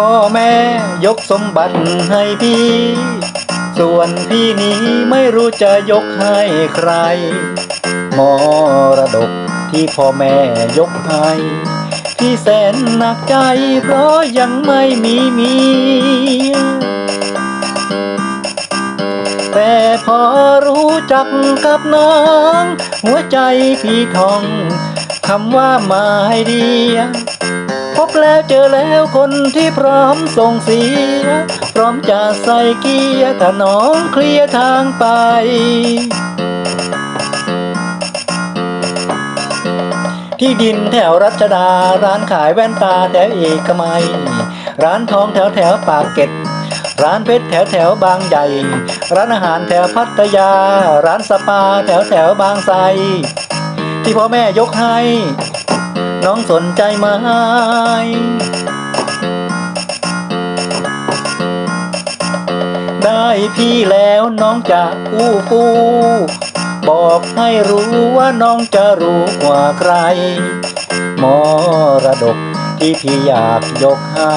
พ่อแม่ยกสมบัติให้พี่ ส่วนพี่นี้ไม่รู้จะยกให้ใคร มรดกที่พ่อแม่ยกให้พี่แสนหนักใจเพราะยังไม่มีเมียแต่พอรู้จักกับน้อง หัวใจพี่ทองคำว่าหมายเดีย พบแล้วเจอแล้วคนที่พร้อมส่งเสีย พร้อมจะใส่เกียร์ถ้าน้องเคลียร์ทางไปที่ดินแถวรัชดา ร้านขายแว่นตาแถวเอกมัย ร้านทองแถวแถวปากเกร็ดร้านเพชรแถวแถวบางใหญ่ ร้านอาหารแถวพัทยา ร้านสปาแถวแถวบางไทรที่พ่อแม่ยกให้ น้องสนใจไหมได้พี่แล้วน้องจะอู้ฟู่บอกให้รู้ว่าน้องจะรู้กว่าใคร มรดกที่พี่อยากยกให้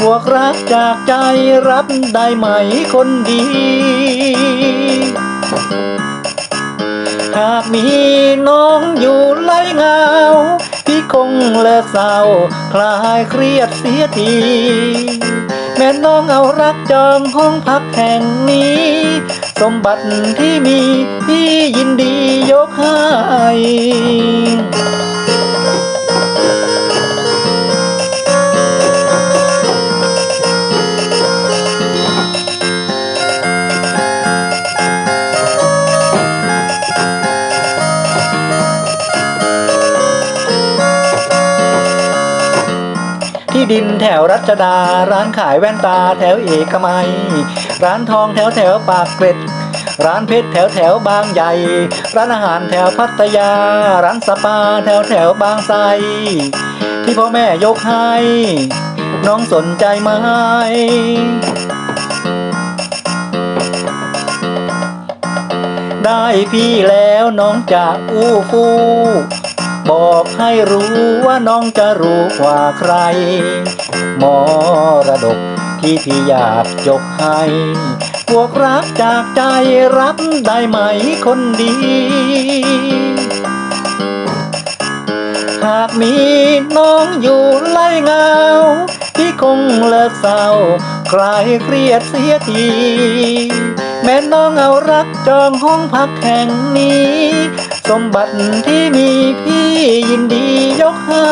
พวกรักจากใจรับได้ไหมคนดี หากมีน้องอยู่ไล่ เลิกเศร้า คลายเครียดเสียที แม่น้องเอารักจองห้องพักแห่งนี้ สมบัติที่มีพี่ยินดียกให้ ที่ดินแถวรัชดา ร้านขายแว่นตาแถวเอกมัย ร้านทองแถวแถวปากเกร็ด ร้านเพชรแถวแถวบางใหญ่ ร้านอาหารแถวพัทยา ร้านสปาแถวแถวบางไทรที่พ่อแม่ยกให้ น้องสนใจไหมได้พี่แล้วน้องจะอู้ฟู่ บอกให้รู้ว่าน้องจะรู้กว่าใคร มรดกที่พี่อยากยกให้ พวกรักจากใจรับได้ไหมคนดี หากมีน้องอยู่ไล่เงาพี่คงเลิกเศร้าคลายเครียดเสียที ม่น้องเอารักจองห้องพักแห่งนี้ สมบัติที่มีพี่ยินดียกให้